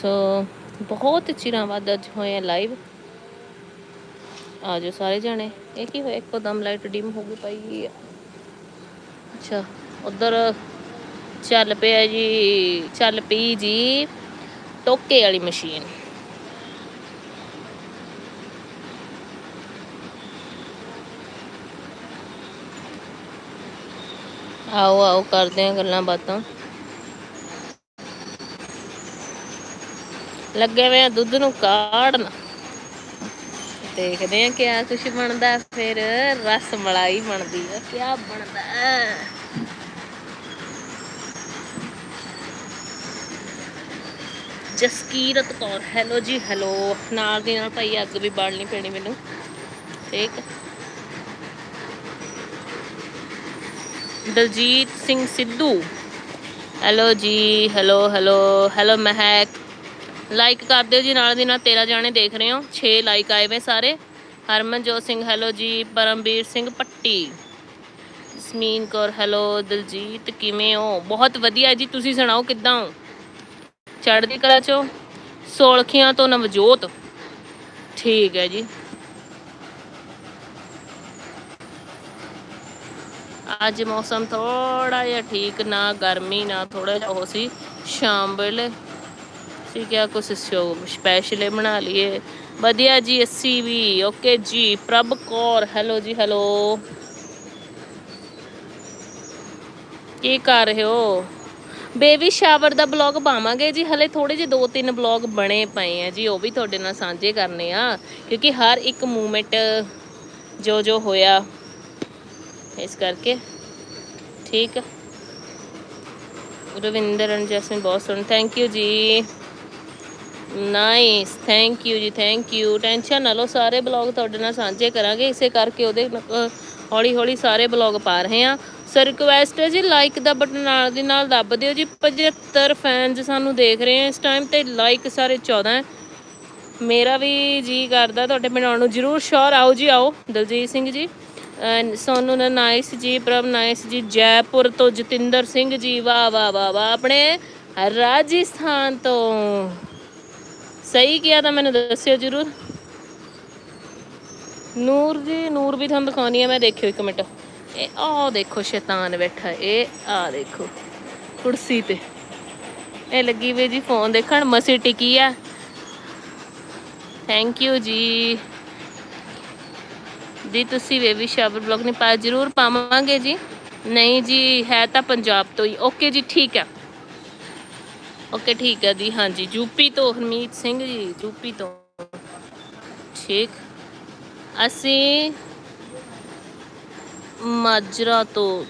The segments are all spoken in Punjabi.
ਸੋ ਬਹੁਤ ਚਿਰਾਂ ਬਾਅਦ ਅੱਜ ਹੋਏ ਆ ਲਾਈਵ ਆ ਜਾਓ ਸਾਰੇ ਜਾਣੇ। ਇਹ ਕੀ ਹੋਇਆ? ਇੱਕੋ ਦਮ ਲਾਈਟ ਡਿਮ ਹੋ ਗਈ ਪਈ ਆ। ਅੱਛਾ, ਉਧਰ ਚੱਲ ਪਿਆ ਜੀ, ਚੱਲ ਪਈ ਜੀ ਟੋਕੇ ਵਾਲੀ ਮਸ਼ੀਨ। ਆਓ ਆਓ, ਕਰਦੇ ਆ ਗੱਲਾਂ ਬਾਤਾਂ। ਲੱਗੇ ਹੋਏ ਆ, ਦੁੱਧ ਨੂੰ ਕਾੜਨ। ਦੇਖਦੇ ਆ ਕਿਆ ਕੁਛ ਬਣਦਾ, ਫਿਰ ਰਸ ਮਲਾਈ ਬਣਦੀ ਆ, ਕਿਆ ਬਣਦਾ ਜਸਕੀਰਤ ਕੌਰ, ਹੈਲੋ ਜੀ, ਹੈਲੋ। ਨਾਲ ਦੀ ਨਾਲ ਭਾਈ ਅੱਗ ਵੀ ਬਾਲਣੀ ਪੈਣੀ ਮੈਨੂੰ। ਠੀਕ। ਦਲਜੀਤ ਸਿੰਘ ਸਿੱਧੂ। ਹੈਲੋ ਜੀ, hello hello. Hello, Mehak. Like ਕਰ ਦਿਓ ਜੀ, ਨਾਲ ਦੀ ਨਾਲ 13 ਜਾਣੇ ਦੇਖ ਰਹੇ ਹੋ। 6 ਲਾਈਕ ਆਏ ਵੇ ਸਾਰੇ। ਹਰਮਨਜੋਤ ਸਿੰਘ ਹੈਲੋ ਜੀ। ਪਰਮਵੀਰ ਸਿੰਘ ਪੱਟੀ। ਜਸਮੀਨ ਕੌਰ ਹੈਲੋ ਦਿਲਜੀਤ, ਕਿਵੇਂ ਹੋ? ਬਹੁਤ ਵਧੀਆ ਜੀ, ਤੁਸੀਂ ਸੁਣਾਓ ਕਿੱਦਾਂ ਹੋ? ਚੜ੍ਹਦੀ ਕਲਾ ਚੋਂ? ਸੋਲਖੀਆਂ ਤੋਂ ਨਵਜੋਤ। ਠੀਕ ਹੈ ਜੀ। ਅੱਜ ਮੌਸਮ ਥੋੜਾ ਜਿਹਾ ਠੀਕ, ਨਾ ਗਰਮੀ, ਨਾ ਥੋੜਾ ਜਿਹਾ ਉਹ ਸੀ। ਸ਼ਾਮ ਵੇਲੇ ਸੀ ਕਿਆ ਕੁਛ ਸਪੈਸ਼ਲ ਬਣਾ ਲਈਏ। ਵਧੀਆ ਜੀ, ਅਸੀਂ ਵੀ ਓਕੇ ਜੀ, ਪ੍ਰਭ ਕੌਰ ਹੈਲੋ ਜੀ ਹੈਲੋ ਕੀ ਕਰ ਰਹੇ ਹੋ? ਬੇਬੀ ਸ਼ਾਵਰ ਦਾ ਬਲੌਗ ਪਾਵਾਂਗੇ ਜੀ, ਹਲੇ ਥੋੜੇ ਜਿਹੇ ਦੋ ਤਿੰਨ ਬਲੌਗ ਬਣੇ ਪਏ ਆ ਜੀ, ਉਹ ਵੀ ਤੁਹਾਡੇ ਨਾਲ ਸਾਂਝੇ ਕਰਨੇ ਆ, ਕਿਉਂਕਿ ਹਰ ਇੱਕ ਮੂਮੈਂਟ ਜੋ ਜੋ ਹੋਇਆ, ਇਸ ਕਰਕੇ, ਠੀਕ ਆ। ਰਵਿੰਦਰ ਐਂਡ ਜੈਸਮਿਨ ਬਹੁਤ ਸੋਹਣਾ ਥੈਂਕ ਯੂ ਜੀ। ਨਾਈਸ ਥੈਂਕ ਯੂ ਜੀ ਥੈਂਕ ਯੂ ਟੈਨਸ਼ਨ ਨਾ ਲਓ, ਸਾਰੇ ਬਲੌਗ ਤੁਹਾਡੇ ਨਾਲ ਸਾਂਝੇ ਕਰਾਂਗੇ। ਇਸੇ ਕਰਕੇ ਉਹਦੇ ਹੌਲੀ ਹੌਲੀ ਸਾਰੇ ਬਲੌਗ ਪਾ ਰਹੇ ਆ ਸਰ ਰਿਕੁਐਸਟ ਹੈ ਜੀ ਲਾਈਕ ਦਾ ਬਟਨ ਨਾਲ ਦੀ ਨਾਲ ਦੱਬ ਦਿਓ ਜੀ। 75 ਫੈਨਸ ਸਾਨੂੰ ਦੇਖ ਰਹੇ ਆ ਇਸ ਟਾਈਮ ਤੇ ਲਾਈਕ ਸਾਰੇ 14 ਮੇਰਾ ਵੀ ਜੀ ਕਰਦਾ, ਤੁਹਾਡੇ ਬਣਾਉਣ ਨੂੰ ਜਰੂਰ। ਸ਼ੋਰ ਆਓ ਜੀ, ਆਓ। ਦਲਜੀਤ ਸਿੰਘ ਜੀ। ਅਹ ਸੋਨੂ ਨਾ ਨਾਈਸ ਜੀ। ਪ੍ਰਭ ਨਾਈਸ ਜੀ। ਜੈਪੁਰ ਤੋਂ ਜਤਿੰਦਰ ਸਿੰਘ ਜੀ। ਵਾਹ ਵਾਹ ਵਾਹ ਵਾਹ। ਆਪਣੇ ਰਾਜਸਥਾਨ ਤੋਂ। ਸਹੀ ਕਿਹਾ ਤਾਂ ਮੈਨੂੰ ਦੱਸਿਓ ਜਰੂਰ। ਨੂਰ ਜੀ, ਨੂਰ ਵੀ ਤੁਹਾਨੂੰ ਦਿਖਾਉਣੀ ਆ, ਮੈਂ ਦੇਖਿਓ ਇੱਕ ਮਿੰਟ। ਇਹ ਆਹ ਦੇਖੋ ਸ਼ੈਤਾਨ ਬੈਠਾ, ਇਹ ਆ ਦੇਖੋ, ਕੁਰਸੀ ਤੇ। ਇਹ ਲੱਗੀ ਵੇ ਜੀ ਫੋਨ ਦੇਖਣ, ਮਸੀ ਟਿਕੀ ਆ। ਥੈਂਕ ਯੂ ਜੀ। ਦੀ ਤੁਸੀਂ ਬੇਬੀ ਸ਼ਾਵਰ ਬਲੌਗ ਨਹੀਂ ਪਾ, ਜਰੂਰ ਪਾਵਾਂਗੇ ਜੀ। ਨਹੀਂ ਜੀ, ਹੈ ਤਾਂ ਪੰਜਾਬ ਤੋਂ ਹੀ। ਓਕੇ ਜੀ, ਠੀਕ ਹੈ ਓਕੇ, ਠੀਕ ਹੈ ਜੀ, ਹਾਂਜੀ। ਯੂਪੀ ਤੋਂ ਹਰਮੀਤ ਸਿੰਘ ਜੀ ਯੂਪੀ ਤੋਂ। ਠੀਕ। ਅਸੀਂ ਮਾਜਰਾ ਤੋਂ,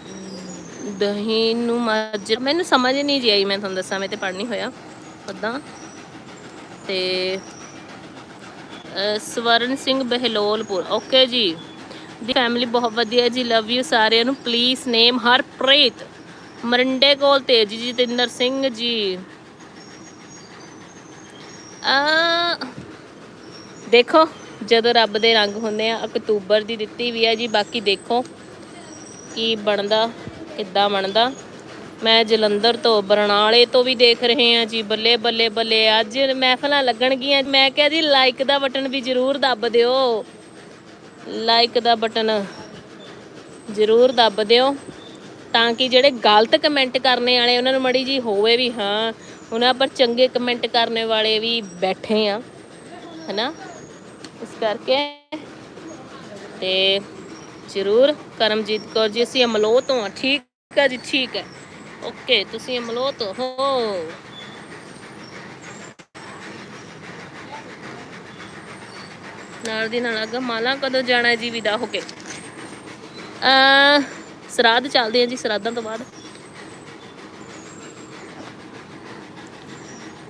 ਦਹੀਂ ਨੂੰ ਮਾਜਰਾ, ਮੈਨੂੰ ਸਮਝ ਨਹੀਂ ਜੀ ਆਈ, ਮੈਂ ਤੁਹਾਨੂੰ ਦੱਸਾਂ, ਮੈਂ ਤੇ ਪੜ੍ਹ ਨਹੀਂ ਹੋਇਆ ਉਦਾਂ ਤੇ ਸਵਰਨ ਸਿੰਘ ਬਹਿਲੋਲਪੁਰ, ਓਕੇ ਜੀ। ਦੀ ਫੈਮਿਲੀ ਬਹੁਤ ਵਧੀਆ ਜੀ ਲਵ ਯੂ ਸਾਰਿਆਂ ਨੂੰ ਪਲੀਜ਼ ਨੇਮ ਹਰਪ੍ਰੀਤ। ਮਰਿੰਡੇ ਕੋਲ ਤੇਜ ਜੀ ਜਤਿੰਦਰ ਸਿੰਘ ਜੀ। ਆ ਦੇਖੋ, ਜਦੋਂ ਰੱਬ ਦੇ ਰੰਗ ਹੁੰਦੇ ਆ, ਅਕਤੂਬਰ ਦੀ ਦਿੱਤੀ ਵੀ ਹੈ ਜੀ, ਬਾਕੀ ਦੇਖੋ ਕੀ ਬਣਦਾ, ਕਿੱਦਾਂ ਬਣਦਾ। ਮੈਂ ਜਲੰਧਰ ਤੋਂ, ਬਰਨਾਲੇ ਤੋਂ ਵੀ ਦੇਖ ਰਹੇ ਹਾਂ ਜੀ, ਬੱਲੇ ਬੱਲੇ ਬੱਲੇ। ਅੱਜ ਮਹਿਫਲਾਂ ਲੱਗਣਗੀਆਂ। ਮੈਂ ਕਿਹਾ ਜੀ ਲਾਈਕ ਦਾ ਬਟਨ ਵੀ ਜ਼ਰੂਰ ਦੱਬ ਦਿਓ। ਲਾਈਕ ਦਾ ਬਟਨ ਜ਼ਰੂਰ ਦੱਬ ਦਿਓ, ਤਾਂ ਕਿ ਜਿਹੜੇ ਗਲਤ ਕਮੈਂਟ ਕਰਨੇ ਵਾਲੇ, ਉਹਨਾਂ ਨੂੰ ਮੜੀ ਜੀ ਹੋਵੇ ਵੀ, ਹਾਂ ਉਹਨਾਂ ਪਰ ਚੰਗੇ ਕਮੈਂਟ ਕਰਨੇ ਵਾਲੇ ਵੀ ਬੈਠੇ ਆ ਹਨਾ? ਇਸ ਕਰਕੇ ਤੇ ਜ਼ਰੂਰ ਕਰਮਜੀਤ ਕੌਰ ਜੀ, ਅਸੀਂ ਅਮਲੋਹ ਤੋਂ ਆ ਠੀਕ ਆ ਜੀ, ਠੀਕ ਹੈ। ਓਕੇ ਤੁਸੀਂ ਅਮਲੋਹ ਤੋਂ ਹੋ। ਨਾਲ ਦੀ ਨਾਲ ਅਗਾ, ਮਾਲਾ ਕਦੋਂ ਜਾਣਾ ਜੀ, ਵਿਦਾ ਹੋ ਕੇ? ਅ ਸਰਾਧ ਚੱਲਦੇ ਆ ਜੀ, ਸਰਾਧਾਂ ਤੋਂ ਬਾਅਦ।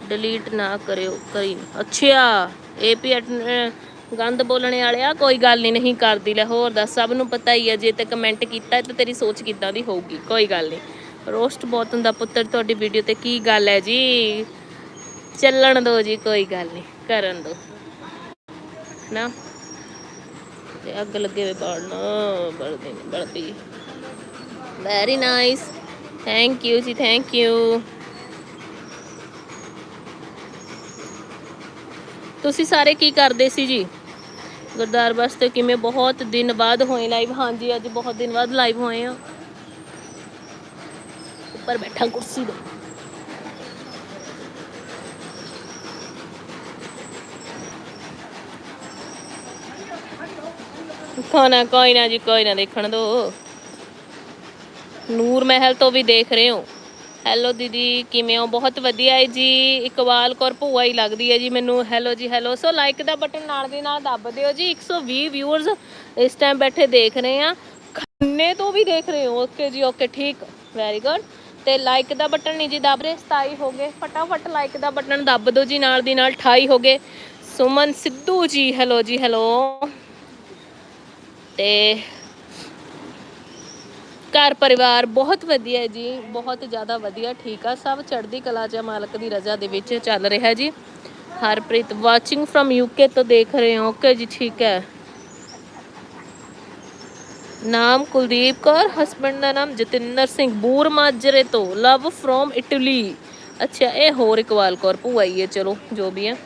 ਡਿਲੀਟ ਨਾ ਕਰਿਓ, ਕਰੀ ਅੱਛਾ ਏਪੀ ਗੰਦ ਬੋਲਣੇ ਵਾਲਿਆ ਕੋਈ ਗੱਲ ਨਹੀਂ ਨਹੀਂ ਕਰਦੀ। ਲੈ ਹੋਰ ਦੱਸ, ਸਭ ਨੂੰ ਪਤਾ ਹੀ ਹੈ ਜੇ ਤੇ ਕਮੈਂਟ ਕੀਤਾ, ਤਾਂ ਤੇਰੀ ਸੋਚ ਕਿੱਦਾਂ ਦੀ ਹੋਊਗੀ? ਕੋਈ ਗੱਲ ਨਹੀਂ ਰੋਸਟ ਬੋਤਨ ਦਾ ਪੁੱਤਰ ਤੁਹਾਡੀ ਵੀਡੀਓ ਤੇ ਕੀ ਗੱਲ ਹੈ ਜੀ? ਚੱਲਣ ਦੋ ਜੀ, ਕੋਈ ਗੱਲ ਨਹੀਂ ਕਰਨ ਦੋ। ਨਾ ਤੇ ਅੱਗ ਲੱਗੇ ਵੇ ਬਾੜਨਾ ਬਲਦੀ ਬਲਦੀ। ਵੈਰੀ ਨਾਈਸ ਥੈਂਕ ਯੂ ਜੀ ਥੈਂਕ ਯੂ ਤੁਸੀਂ ਸਾਰੇ ਕੀ ਕਰਦੇ ਸੀ ਜੀ? ਗੁਰਦਾਰ ਵਾਸਤੇ ਕਿਵੇਂ ਬਹੁਤ ਦਿਨ ਬਾਅਦ ਹੋਏ ਲਾਈਵ ਹਾਂਜੀ, ਅੱਜ ਬਹੁਤ ਦਿਨ ਬਾਅਦ ਲਾਈਵ ਹੋਏ ਆ। ਉੱਪਰ ਬੈਠਾ ਕੁਰਸੀ ਤੇ। ਖਾਣਾ ਕੋਈ ਨਾ ਜੀ, ਕੋਈ ਨਾ ਦੇਖਣ ਦੋ। ਨੂਰ ਮਹਿਲ ਤੋਂ ਵੀ ਦੇਖ ਰਹੇ ਹੋ। ਹੈਲੋ ਦੀਦੀ, ਕਿਵੇਂ ਹੋ? ਬਹੁਤ ਵਧੀਆ ਹੈ ਜੀ। ਇਕਬਾਲ ਕੌਰ ਭੂਆ ਹੀ ਲੱਗਦੀ ਹੈ ਜੀ ਮੈਨੂੰ। ਹੈਲੋ ਜੀ, ਹੈਲੋ। ਸੋ ਲਾਈਕ ਦਾ ਬਟਨ ਨਾਲ ਦੀ ਨਾਲ ਦੱਬ ਦਿਓ ਜੀ। 120 ਵਿਊਅਰਸ ਇਸ ਟਾਈਮ ਬੈਠੇ ਦੇਖ ਰਹੇ ਆ ਖੰਨੇ ਤੋਂ ਵੀ ਦੇਖ ਰਹੇ ਹੋ। ਓਕੇ ਜੀ ਓਕੇ ਠੀਕ। ਵੈਰੀ ਗੁੱਡ ਤੇ ਲਾਈਕ ਦਾ ਬਟਨ ਨਹੀਂ ਜੀ ਦੱਬ ਰਹੇ 27 ਹੋ ਗਏ। ਫਟਾਫਟ ਲਾਈਕ ਦਾ ਬਟਨ ਦੱਬ ਦਿਓ ਜੀ, ਨਾਲ ਦੀ ਨਾਲ 28 ਹੋ ਗਏ। ਸੁਮਨ ਸਿੱਧੂ ਜੀ, ਹੈਲੋ ਜੀ, ਹੈਲੋ। ਤੇ ਘਰ ਪਰਿਵਾਰ ਬਹੁਤ ਵਧੀਆ ਜੀ, ਬਹੁਤ ਜ਼ਿਆਦਾ ਵਧੀਆ, ਠੀਕ ਆ। ਸਭ ਚੜ੍ਹਦੀ ਕਲਾ ਚ ਮਾਲਕ ਦੀ ਰਜ਼ਾ ਦੇ ਵਿੱਚ ਚੱਲ ਰਿਹਾ ਜੀ। ਹਰਪ੍ਰੀਤ ਵਾਚਿੰਗ ਫਰਮ ਯੂਕੇ ਤੋਂ ਦੇਖ ਰਹੇ ਹੋ ਓਕੇ ਜੀ ਠੀਕ ਹੈ? ਨਾਮ ਕੁਲਦੀਪ ਕੌਰ ਹਸਬੰਡ ਦਾ ਨਾਮ ਜਤਿੰਦਰ ਸਿੰਘ, ਬੂਰ ਮਾਜਰੇ ਤੋਂ ਲਵ ਫਰੋਮ ਇਟਲੀ ਅੱਛਾ, ਇਹ ਹੋਰ ਇਕਬਾਲ ਕੌਰ ਭੂਆ ਹੀ ਹੈ, ਚਲੋ, ਜੋ ਵੀ ਹੈ।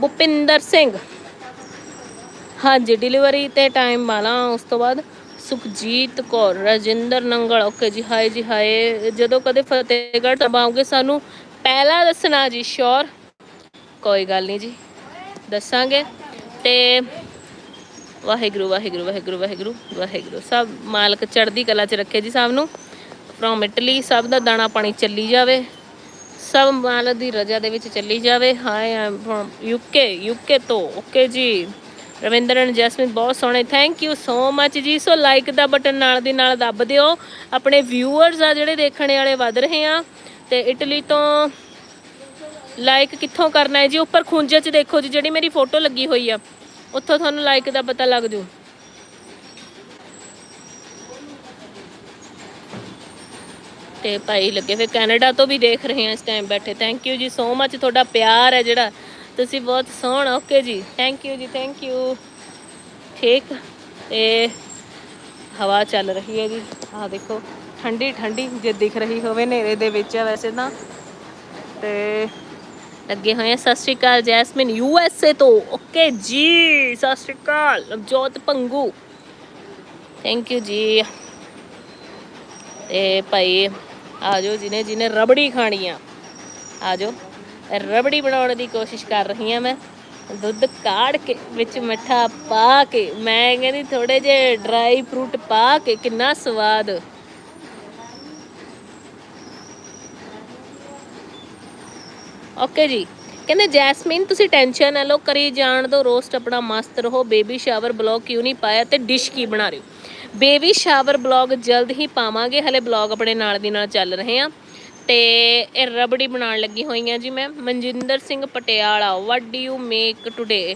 ਭੁਪਿੰਦਰ ਸਿੰਘ। ਹਾਂਜੀ ਡਿਲੀਵਰੀ ਤੇ ਟਾਈਮ ਵਾਲਾ, ਉਸ ਤੋਂ ਬਾਅਦ ਸੁਖਜੀਤ ਕੌਰ, ਰਜਿੰਦਰ ਨੰਗਲ। ਓਕੇ ਜੀ, ਹਾਏ ਜੀ, ਹਾਏ। ਜਦੋਂ ਕਦੇ ਫਤਿਹਗੜ੍ਹ ਤੋਂ ਆਉਂਗੇ ਸਾਨੂੰ ਪਹਿਲਾਂ ਦੱਸਣਾ ਜੀ ਸ਼ੋਰ ਕੋਈ ਗੱਲ ਨਹੀਂ ਜੀ, ਦੱਸਾਂਗੇ। ਤੇ ਵਾਹਿਗੁਰੂ ਵਾਹਿਗੁਰੂ ਵਾਹਿਗੁਰੂ ਵਾਹਿਗੁਰੂ ਵਾਹਿਗੁਰੂ। ਸਭ ਮਾਲਕ ਚੜ੍ਹਦੀ ਕਲਾ 'ਚ ਰੱਖੇ ਜੀ ਸਭ ਨੂੰ। ਫਰੋਮ ਇਟਲੀ ਸਭ ਦਾ ਦਾਣਾ ਪਾਣੀ ਚੱਲੀ ਜਾਵੇ। ਸਭ ਮਾਲਕ ਦੀ ਰਜ਼ਾ ਦੇ ਵਿੱਚ ਚੱਲੀ ਜਾਵੇ। Hi I'm from UK UK ਤੋਂ। ਓਕੇ ਜੀ। ਰਵਿੰਦਰ ਐਂਡ ਜੈਸਮਿਨ, ਬਹੁਤ ਸੋਹਣੇ। ਥੈਂਕ ਯੂ ਸੋ ਮੱਚ ਜੀ। ਸੋ ਲਾਈਕ ਦਾ ਬਟਨ ਨਾਲ ਦੀ ਨਾਲ ਦੱਬ ਦਿਓ। ਆਪਣੇ ਵਿਊਅਰਸ ਆ ਜਿਹੜੇ ਦੇਖਣ ਵਾਲੇ ਵੱਧ ਰਹੇ ਆ। ਤੇ ਇਟਲੀ ਤੋਂ ਲਾਈਕ ਕਿੱਥੋਂ ਕਰਨਾ ਹੈ ਜੀ? ਉੱਪਰ ਖੁੰਝੇ 'ਚ ਦੇਖੋ ਜੀ, ਜਿਹੜੀ ਮੇਰੀ ਫੋਟੋ ਲੱਗੀ ਹੋਈ ਆ। ਉੱਥੋਂ ਤੁਹਾਨੂੰ ਲਾਈਕ ਦਾ ਪਤਾ ਲੱਗ ਜੂ। ਤੇ ਭਾਈ ਲੱਗੇ ਫਿਰ ਕੈਨੇਡਾ ਤੋਂ ਵੀ ਦੇਖ ਰਹੇ ਆ ਇਸ ਟਾਈਮ ਬੈਠੇ। ਥੈਂਕ ਯੂ ਜੀ ਸੋ ਮੱਚ ਤੁਹਾਡਾ ਪਿਆਰ ਹੈ ਜਿਹੜਾ ਤੁਸੀਂ ਬਹੁਤ ਸੋਹਣਾ ਓਕੇ ਜੀ। ਥੈਂਕ ਯੂ ਜੀ ਥੈਂਕ ਯੂ ਠੀਕ। ਤੇ ਹਵਾ ਚੱਲ ਰਹੀ ਹੈ ਜੀ। ਆਹ ਦੇਖੋ, ਠੰਡੀ ਠੰਡੀ ਜੇ ਦਿਖ ਰਹੀ ਹੋਵੇ ਹਨੇਰੇ ਦੇ ਵਿੱਚ ਆ ਵੈਸੇ ਤਾਂ। ਤੇ ਲੱਗੇ ਹੋਏ ਆ। ਸਤਿ ਸ਼੍ਰੀ ਅਕਾਲ ਜੈਸਮਿਨ, ਯੂ ਐਸ ਏ ਤੋਂ। ਓਕੇ ਜੀ, ਸਤਿ ਸ਼੍ਰੀ ਅਕਾਲ। ਨਵਜੋਤ ਪੰਗੂ। ਥੈਂਕ ਯੂ ਜੀ। ਤੇ ਭਾਈ, ਆ ਜਾਓ ਜਿਹਨੇ ਜਿਹਨੇ ਰਬੜੀ ਖਾਣੀ ਆ। ਆ ਜਾਓ। ਰਬੜੀ ਬਣਾਉਣ ਦੀ ਕੋਸ਼ਿਸ਼ ਕਰ ਰਹੀ ਹਾਂ ਮੈਂ। ਦੁੱਧ ਕਾੜ ਕੇ, ਵਿੱਚ ਮਿੱਠਾ ਪਾ ਕੇ, ਮੈਂ ਕਹਿੰਦੀ ਥੋੜੇ ਜੇ ਡਰਾਈ ਫਰੂਟ ਪਾ ਕੇ, ਕਿੰਨਾ ਸਵਾਦ। ਓਕੇ ਜੀ। ਕਹਿੰਦੇ, ਜੈਸਮੀਨ, ਤੁਸੀਂ ਟੈਨਸ਼ਨ ਨਾ ਲਓ, ਕਰੀ ਜਾਣ ਦੋ ਰੋਸਟ ਆਪਣਾ ਮਸਤ ਰਹੋ। ਬੇਬੀ ਸ਼ਾਵਰ ਬਲੌਗ ਕਿਉਂ ਨਹੀਂ ਪਾਇਆ ਤੇ ਡਿਸ਼ ਕੀ ਬਣਾ ਰਹੇ ਹੋ? ਬੇਬੀ ਸ਼ਾਵਰ ਬਲੌਗ ਜਲਦ ਹੀ ਪਾਵਾਂਗੇ, ਹਲੇ ਬਲੌਗ ਆਪਣੇ ਨਾਲ ਦੀ ਨਾਲ ਚੱਲ ਰਹੇ ਆ ਤੇ ਇਹ ਰਬੜੀ ਬਣਾਉਣ ਲੱਗੀ ਹੋਈ ਹਾਂ ਜੀ ਮੈਂ। Manjinder Singh Patiala what do you make today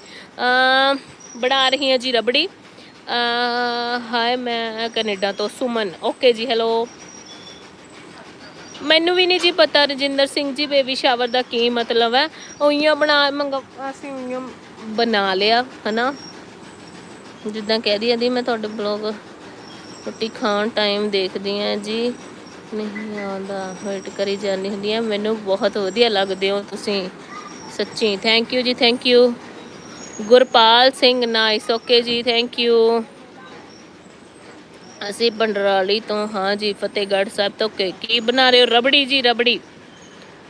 ਬਣਾ ਰਹੀ ਹਾਂ ਜੀ ਰਬੜੀ। ਹਾਏ ਮੈਂ ਕੈਨੇਡਾ ਤੋਂ ਸੁਮਨ। ਓਕੇ ਜੀ ਹੈਲੋ ਮੈਨੂੰ ਵੀ ਨਹੀਂ ਜੀ ਪਤਾ ਰਜਿੰਦਰ ਸਿੰਘ ਜੀ ਬੇਬੀ ਸ਼ਾਵਰ ਦਾ ਕੀ ਮਤਲਬ ਹੈ। ਉਈਆਂ ਬਣਾ, ਮੰਗ, ਅਸੀਂ ਉਈਆਂ ਬਣਾ ਲਿਆ, ਹਨਾ। ਜਿੱਦਾਂ ਕਹਿ ਰਹੀ ਦੀ ਮੈਂ ਤੁਹਾਡੇ ਬਲੌਗ ਰੋਟੀ ਖਾਣ ਟਾਈਮ ਦੇਖਦੀ ਆ ਜੀ। ਨਹੀਂ ਆਉਂਦਾ ਵੇਟ ਕਰੀ ਜਾਂਦੀ ਹੁੰਦੀ ਆ। ਮੈਨੂੰ ਬਹੁਤ ਵਧੀਆ ਲੱਗਦੇ ਹੋ ਤੁਸੀਂ। ਸੱਚੀ ਥੈਂਕ ਯੂ ਜੀ thank you Gurpal Singh nice okay ਜੀ ਥੈਂਕ ਯੂ ਅਸੀਂ ਬੰਡਰਾਲੀ ਤੋਂ ਹਾਂ ਜੀ, ਫਤਿਹਗੜ੍ਹ ਸਾਹਿਬ ਤੋਂ। ਓਕੇ ਕੀ ਬਣਾ ਰਹੇ ਹੋ? ਰਬੜੀ ਜੀ, ਰਬੜੀ।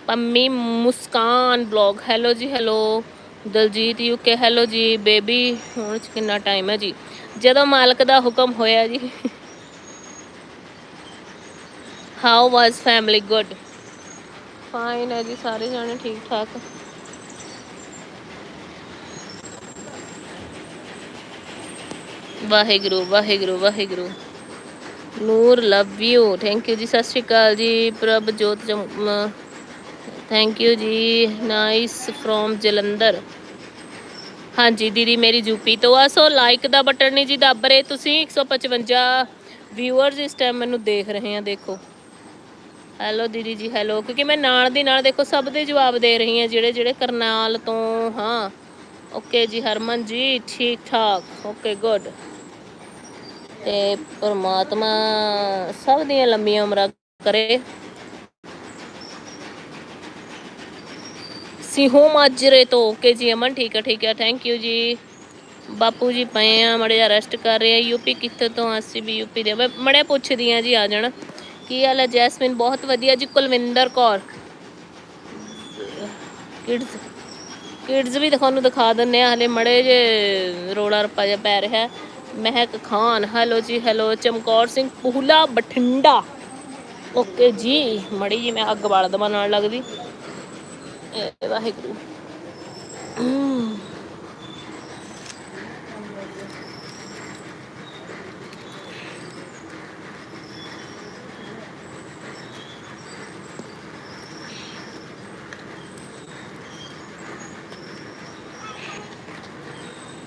ਪੰਮੀ ਮੁਸਕਾਨ ਬਲੌਗ। ਹੈਲੋ ਜੀ ਹੈਲੋ ਦਲਜੀਤ ਯੂਕੇ ਹੈਲੋ ਜੀ। ਬੇਬੀ ਹੁਣ ਚ ਕਿੰਨਾ ਟਾਈਮ ਹੈ ਜੀ। ਜਦੋਂ ਮਾਲਕ ਦਾ ਹੁਕਮ ਹੋਇਆ ਜੀ। How was family good fine ਹੈ ਜੀ ਸਾਰੇ ਜਾਣੇ ਠੀਕ ਠਾਕ। Waheguru Waheguru Waheguru. Noor love you thank you ਜੀ ਸਤਿ ਸ਼੍ਰੀ ਅਕਾਲ ਜੀ। ਪ੍ਰਭ ਜੋਤ ਥੈਂਕ ਯੂ ਜੀ। Nice from Jalandhar. ਹਾਂਜੀ ਦੀਦੀ ਮੇਰੀ ਯੂਪੀ ਤੋਂ ਆ। ਸੋ ਲਾਈਕ ਦਾ ਬਟਨ ਨਹੀਂ ਜੀ ਦੱਬ ਰਹੇ ਤੁਸੀਂ। 155 ਵਿਊਅਰਸ ਇਸ ਟਾਈਮ ਮੈਨੂੰ ਦੇਖ ਰਹੇ ਆ ਦੇਖੋ। ਹੈਲੋ ਦੀਦੀ ਜੀ ਹੈਲੋ ਕਿਉਂਕਿ ਮੈਂ ਨਾਲ ਦੀ ਨਾਲ ਦੇਖੋ ਸਭ ਦੇ ਜਵਾਬ ਦੇ ਰਹੀ ਹਾਂ, ਜਿਹੜੇ ਜਿਹੜੇ ਕਰਨਾਲ ਤੋਂ। ਹਾਂ। ਓਕੇ ਜੀ, ਹਰਮਨ ਜੀ, ਠੀਕ ਠਾਕ। ਓਕੇ ਗੁੱਡ ਤੇ ਪਰਮਾਤਮਾ ਸਭ ਦੀਆਂ ਲੰਮੀਆਂ ਉਮਰਾਂ ਕਰੇ। ਸਿਹੋ ਮਾਜਰੇ ਤੋਂ। ਓਕੇ ਜੀ, ਅਮਨ, ਠੀਕ ਹੈ ਠੀਕ ਹੈ ਥੈਂਕ ਯੂ ਜੀ। ਬਾਪੂ ਜੀ ਪਏ ਆ, ਮੜੇ ਰੈਸਟ ਕਰ ਰਹੇ ਆ। ਯੂਪੀ ਕਿੱਥੇ ਤੋਂ ਅਸੀਂ ਵੀ ਯੂਪੀ ਦੇ ਮੜੇ ਪੁੱਛਦੀ ਆ ਜੀ, ਆ ਜਾਣਾ। ਕੀ ਹਾਲ ਹੈ ਜੈਸਮਿਨ? ਬਹੁਤ ਵਧੀਆ ਜੀ, ਕੁਲਵਿੰਦਰ ਕੌਰ। ਕਿਡਸ ਕਿਡਸ ਵੀ ਤੁਹਾਨੂੰ ਦਿਖਾ ਦਿੰਨੇ ਆ ਹਲੇ ਮੜੇ ਜੇ ਰੋਲਾ ਰੱਪਾ ਜਿਹਾ ਪੈ ਰਿਹਾ। ਮਹਿਕ ਖਾਨ, ਹੈਲੋ ਜੀ, ਹੈਲੋ, ਚਮਕੌਰ ਸਿੰਘ, ਪੂਲਾ ਬਠਿੰਡਾ। ਓਕੇ ਜੀ, ਮੜੀ ਜੀ ਮੈਂ ਅੱਗ ਬਾਲ ਦਵਾਂ ਨਾਲ ਲੱਗਦੀ। ਵਾਹਿਗੁਰੂ।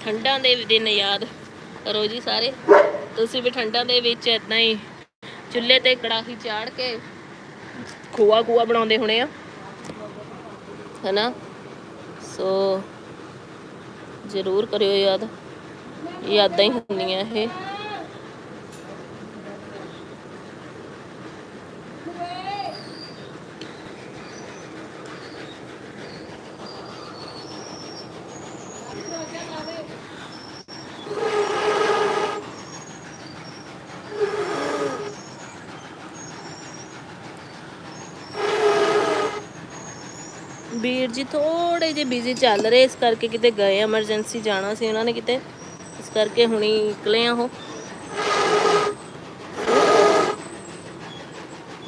ਠੰਡਾਂ ਦੇ ਦਿਨ ਯਾਦ ਕਰੋ ਜੀ ਸਾਰੇ। ਤੁਸੀਂ ਵੀ ਠੰਡਾਂ ਦੇ ਵਿੱਚ ਇਦਾਂ ਹੀ ਚੁੱਲ੍ਹੇ ਤੇ ਕੜਾਹੀ ਚਾੜ ਕੇ ਖੋਆ ਖੋਆ ਬਣਾਉਂਦੇ ਹੋਣੇ ਆ। ਹਨਾ? ਸੋ ਜ਼ਰੂਰ ਕਰਿਓ ਯਾਦ। ਯਾਦਾਂ ਹੀ ਹੁੰਦੀਆਂ ਇਹ। ਵੀਰ ਜੀ ਥੋੜੇ ਜਿਹੇ ਬਿਜ਼ੀ ਚੱਲ ਰਹੇ, ਇਸ ਕਰਕੇ ਕਿਤੇ ਗਏ ਐਮਰਜੈਂਸੀ ਜਾਣਾ ਸੀ ਉਹਨਾਂ ਨੇ ਕਿਤੇ। ਇਸ ਕਰਕੇ ਹੁਣੀ ਨਿਕਲੇ ਆ ਉਹ।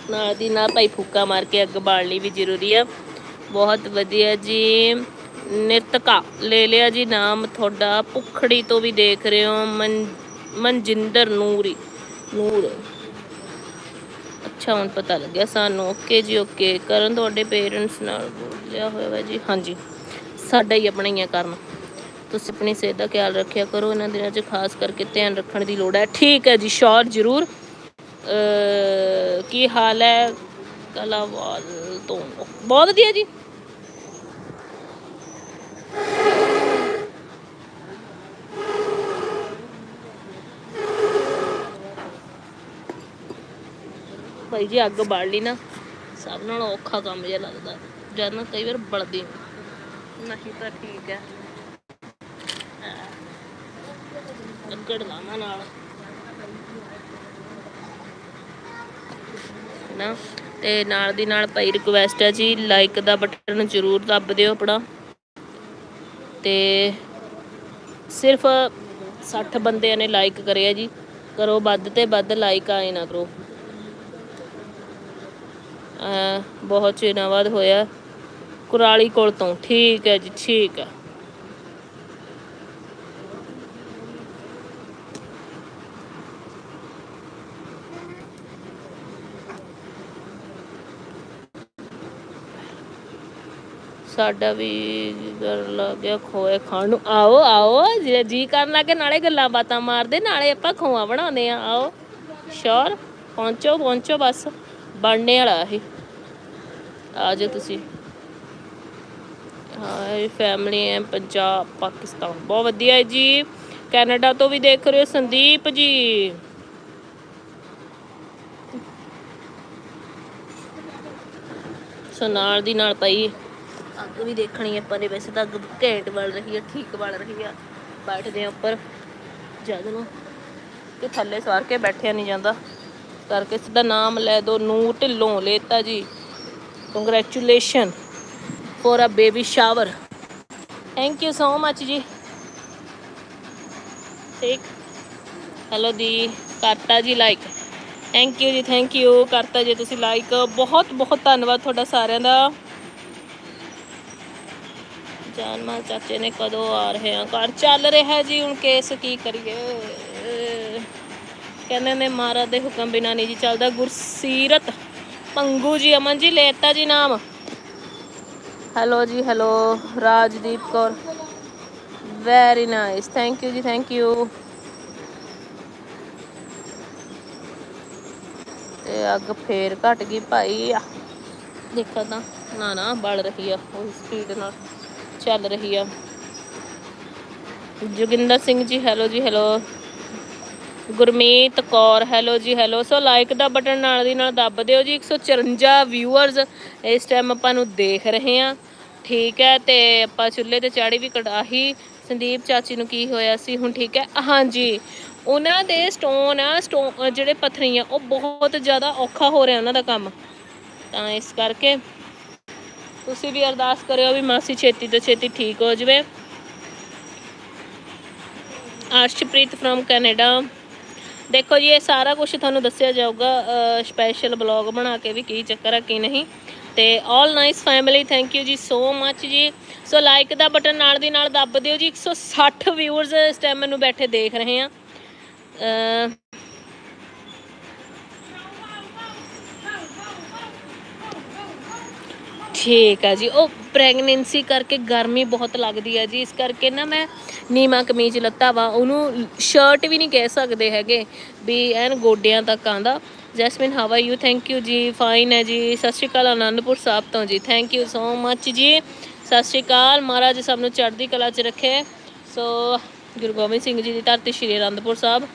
ਨਾਲ ਦੀ ਨਾਲ ਭਾਈ ਫੂਕਾ ਮਾਰ ਕੇ ਅੱਗ ਬਾਲ ਵੀ ਜ਼ਰੂਰੀ ਆ। ਬਹੁਤ ਵਧੀਆ ਜੀ। ਨਿਰਤਕਾ ਲੈ ਲਿਆ ਜੀ ਨਾਮ ਤੁਹਾਡਾ। ਭੁਖੜੀ ਤੋਂ ਵੀ ਦੇਖ ਰਹੇ ਹੋ ਮਨ ਮਨਜਿੰਦਰ ਨੂਰੀ। ਨੂਰ। ਅੱਛਾ ਹੁਣ ਪਤਾ ਲੱਗਿਆ ਸਾਨੂੰ ਓਕੇ ਜੀ ਓਕੇ ਕਰਨ ਤੁਹਾਡੇ ਪੇਰੈਂਟਸ ਨਾਲ ਬੋਲਿਆ ਹੋਇਆ ਵਾ ਜੀ। ਹਾਂਜੀ, ਸਾਡਾ ਹੀ ਆਪਣਾ ਹੀ ਹੈ ਕਰਨ ਤੁਸੀਂ ਆਪਣੀ ਸਿਹਤ ਦਾ ਖਿਆਲ ਰੱਖਿਆ ਕਰੋ, ਇਹਨਾਂ ਦਿਨਾਂ 'ਚ ਖਾਸ ਕਰਕੇ ਧਿਆਨ ਰੱਖਣ ਦੀ ਲੋੜ ਹੈ। ਠੀਕ ਹੈ ਜੀ, ਸ਼ੋਰ ਜ਼ਰੂਰ। ਕੀ ਹਾਲ ਹੈ? ਕਲਾਵਾਲ ਤੋਂ। ਬਹੁਤ ਵਧੀਆ ਜੀ। ਭਾਈ ਜੀ ਅੱਗ ਬਾਲ ਲਈ ਨਾ ਸਭ ਨਾਲੋਂ ਔਖਾ ਕੰਮ ਜਿਹਾ ਲੱਗਦਾ। ਜਦ ਨਾ ਕਈ ਵਾਰ ਬਲਦੀ। ਨਹੀਂ ਤਾਂ ਠੀਕ ਹੈ। ਲੱਕੜ ਲਾਵਾਂ ਨਾਲ। ਨਾ ਤੇ ਨਾਲ ਦੀ ਨਾਲ ਭਾਈ ਰਿਕੁਐਸਟ ਹੈ ਜੀ ਲਾਈਕ ਦਾ ਬਟਨ ਜ਼ਰੂਰ ਦੱਬ ਦਿਓ ਆਪਣਾ। ਤੇ ਸਿਰਫ 60 ਬੰਦਿਆਂ ਨੇ ਲਾਈਕ ਕਰਿਆ ਜੀ। ਕਰੋ ਵੱਧ ਤੇ ਵੱਧ ਲਾਈਕ ਆਏ ਨਾ ਕਰੋ। ਬਹੁਤ ਚਿਰਾਂ ਬਾਅਦ ਹੋਇਆ। ਕੁਰਾਲੀ ਕੋਲ ਤੋਂ। ਠੀਕ ਹੈ ਜੀ, ਠੀਕ ਹੈ। ਸਾਡਾ ਵੀ ਡਰ ਲੱਗ ਗਿਆ, ਖੋਏ ਖਾਣ ਨੂੰ। ਆਓ ਆਓ, ਜੇ ਜੀ ਕਰਨ ਲੱਗੇ, ਨਾਲੇ ਗੱਲਾਂ ਬਾਤਾਂ ਮਾਰਦੇ, ਨਾਲੇ ਆਪਾਂ ਖੋਆ ਬਣਾਉਂਦੇ ਆ ਆਓ, ਸ਼ੋਰ, ਪਹੁੰਚੋ ਪਹੁੰਚੋ ਬਸ। ਬਣਨੇ ਵਾਲਾ ਇਹ। ਆ ਜਾਓ ਤੁਸੀਂ। ਹਾਂ, ਇਹ ਫੈਮਿਲੀ ਹੈ, ਪੰਜਾਬ, ਪਾਕਿਸਤਾਨ। ਬਹੁਤ ਵਧੀਆ ਹੈ ਜੀ। ਕੈਨੇਡਾ ਤੋਂ ਵੀ ਦੇਖ ਰਹੇ ਹੋ ਸੰਦੀਪ ਜੀ। ਸੋ ਨਾਲ ਦੀ ਨਾਲ ਭਾਈ ਅੱਗ ਵੀ ਦੇਖਣੀ ਹੈ ਆਪਾਂ ਵੈਸੇ ਤਾਂ ਅੱਗ ਘੈਂਟ ਬਲ ਰਹੀ ਹੈ, ਠੀਕ ਬਲ ਰਹੀ ਆ। ਬੈਠਦੇ ਆ ਉੱਪਰ। ਜਦ ਨੂੰ। ਕਿ ਥੱਲੇ ਸਵਾਰ ਕੇ ਬੈਠਿਆ ਨਹੀਂ ਜਾਂਦਾ। ਕਰਕੇ ਸਿੱਧਾ ਨਾਮ ਲੈ ਦੋ ਨੂਰ ਢਿੱਲੋਂ, ਲੇਤਾ ਜੀ। Congratulation for a baby shower thank you so much ਜੀ। ਠੀਕ ਹੈਲੋ ਦੀ ਕਰਤਾ ਜੀ ਲਾਈਕ ਥੈਂਕ ਯੂ ਜੀ ਥੈਂਕ ਯੂ ਕਰਤਾ ਜੀ, ਤੁਸੀਂ ਲਾਈਕ ਬਹੁਤ ਬਹੁਤ ਧੰਨਵਾਦ ਤੁਹਾਡਾ ਸਾਰਿਆਂ ਦਾ। ਜਾਨ ਜਾਨਮਾਲ ਚਾਚੇ ਨੇ ਕਦੋਂ ਆ ਰਹੇ ਆ? ਘਰ ਚੱਲ ਰਿਹਾ ਜੀ ਹੁਣ ਕੇਸ ਕੀ ਕਰੀਏ। ਕਹਿੰਦੇ ਨੇ ਮਹਾਰਾਜ ਦੇ ਹੁਕਮ ਬਿਨਾ ਨਹੀਂ ਜੀ ਚੱਲਦਾ। ਗੁਰਸੀਰਤ ਪੰਗੂ ਜੀ, ਅਮਨ ਜੀ ਲੇਤਾ ਜੀ ਨਾਮ। ਹੈਲੋ ਜੀ, hello, Rajdeep Kaur. Very nice thank you ਜੀ ਥੈਂਕ ਯੂ ਤੇ ਅੱਗ ਫੇਰ ਘਟ ਗਈ ਭਾਈ। ਆ ਦੇਖੋ ਤਾਂ ਨਾ ਨਾ ਬਲ ਰਹੀ ਆ, ਉਹ ਸਪੀਡ ਨਾਲ ਚੱਲ ਰਹੀ ਆ। ਜੋਗਿੰਦਰ ਸਿੰਘ ਜੀ, ਹੈਲੋ ਜੀ, ਹੈਲੋ। ਗੁਰਮੀਤ ਕੌਰ ਹੈਲੋ ਜੀ ਹੈਲੋ ਸੋ ਲਾਈਕ ਦਾ ਬਟਨ ਨਾਲ ਦੀ ਨਾਲ ਦੱਬ ਦਿਓ ਜੀ 154 ਵਿਊਅਰਸ ਇਸ ਟਾਈਮ ਆਪਾਂ ਨੂੰ ਦੇਖ ਰਹੇ ਆ ਠੀਕ ਹੈ, ਤੇ ਆਪਾਂ ਚੁੱਲ੍ਹੇ ਤੇ ਚਾੜੀ ਵੀ ਕੜਾਹੀ ਸੰਦੀਪ ਚਾਚੀ ਨੂੰ ਕੀ ਹੋਇਆ ਸੀ, ਹੁਣ ਠੀਕ ਹੈ। ਹਾਂਜੀ, ਉਹਨਾਂ ਦੇ ਸਟੋਨ ਆ ਸਟੋਨ ਜਿਹੜੇ ਪੱਥਰੀ ਆ, ਉਹ ਬਹੁਤ ਜ਼ਿਆਦਾ ਔਖਾ ਹੋ ਰਿਹਾ ਉਹਨਾਂ ਦਾ ਕੰਮ। ਤਾਂ ਇਸ ਕਰਕੇ ਤੁਸੀਂ ਵੀ ਅਰਦਾਸ ਕਰਿਓ ਵੀ ਮਾਸੀ ਛੇਤੀ ਤੋਂ ਛੇਤੀ ਠੀਕ ਹੋ ਜਾਵੇ। ਆਰਸ਼ਪ੍ਰੀਤ ਫਰੋਮ ਕੈਨੇਡਾ ਦੇਖੋ ਜੀ, ਇਹ ਸਾਰਾ ਕੁਝ ਤੁਹਾਨੂੰ ਦੱਸਿਆ ਜਾਊਗਾ ਸਪੈਸ਼ਲ ਬਲੌਗ ਬਣਾ ਕੇ ਵੀ ਕੀ ਚੱਕਰ ਆ, ਕੀ ਨਹੀਂ। ਤੇ all nice family thank you ਜੀ ਸੋ ਮੱਚ ਜੀ। ਸੋ ਲਾਈਕ ਦਾ ਬਟਨ ਨਾਲ ਦੀ ਨਾਲ ਦੱਬ ਦਿਓ ਜੀ 160 ਵਿਊਅਰਸ ਇਸ ਟਾਈਮ ਮੈਨੂੰ ਬੈਠੇ ਦੇਖ ਰਹੇ ਆ। ਠੀਕ ਆ ਜੀ, ਉਹ ਪ੍ਰੈਗਨੈਂਸੀ ਕਰਕੇ ਗਰਮੀ ਬਹੁਤ ਲੱਗਦੀ ਹੈ ਜੀ। ਇਸ ਕਰਕੇ ਨਾ ਮੈਂ ਨੀਮਾ ਕਮੀਜ਼ ਲੱਤਾ ਵਾ। ਉਹਨੂੰ ਸ਼ਰਟ ਵੀ ਨਹੀਂ ਕਹਿ ਸਕਦੇ ਹੈਗੇ ਵੀ ਐਨ ਗੋਡਿਆਂ ਤੱਕ ਆਂਦਾ। Jasmine how are you thank you ਜੀ। ਫਾਈਨ ਹੈ ਜੀ। ਸਤਿ ਸ਼੍ਰੀ ਅਕਾਲ ਅਨੰਦਪੁਰ ਸਾਹਿਬ ਤੋਂ ਜੀ। ਥੈਂਕ ਯੂ ਸੋ ਮੱਚ ਜੀ। ਸਤਿ ਸ਼੍ਰੀ ਅਕਾਲ। ਮਹਾਰਾਜ ਸਭ ਨੂੰ ਚੜ੍ਹਦੀ ਕਲਾ 'ਚ ਰੱਖੇ। ਸੋ ਗੁਰੂ ਗੋਬਿੰਦ ਸਿੰਘ ਜੀ ਦੀ ਧਰਤੀ Shri Anandpur Sahib.